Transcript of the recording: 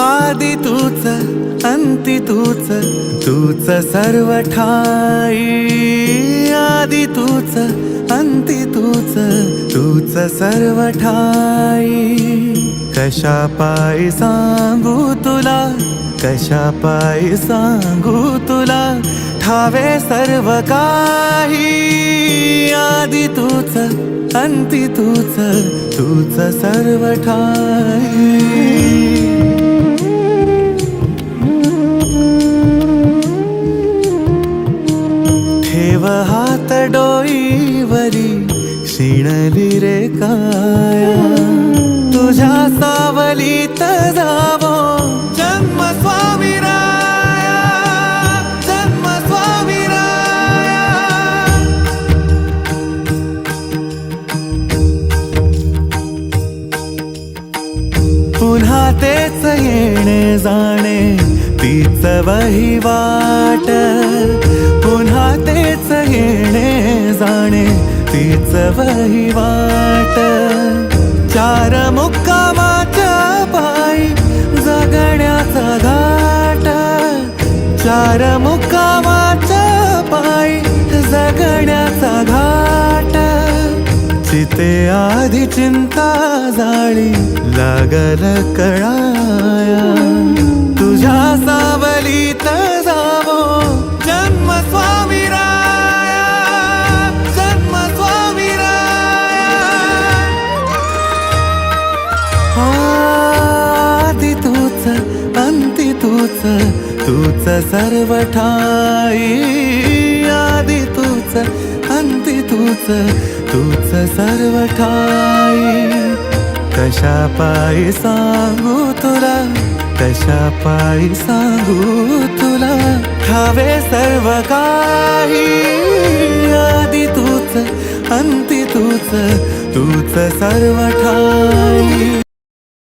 आदि तूच अंति तूच तूच सर्व ठाई. आदि तूच अंति तूच तूच सर्व ठाई. कशा पायी सांगू तुला कशा पायी सांगू तुला? ठावे सर्व काही. आधी तूच अंती तूच तूच सर्व ठाई. ठेव हात डोईवरी शिणली रे काया. तुझ्या सावलीत जाव येणे जाणे तीच वहिवाट पुन्हा तेच येणे जाणे तीच वहिवाट चार मुक्कामाच्या पायी जगण्याचा घाट. चार मुक्का चिते आधी चिंता जाळी लागल कळाया. तुझ्या सावलीत जावो जन्म स्वामी राया जन्म स्वामी राया. आदी तूच अंती तूच तूच सर्व ठाई. तूच तूच सर्व ठाई. कशा पायी सांगू तुला कशा पायी सांगू तुला? ठावे सर्व काही. आधी तूच अंती तूच तूच सर्व ठाई.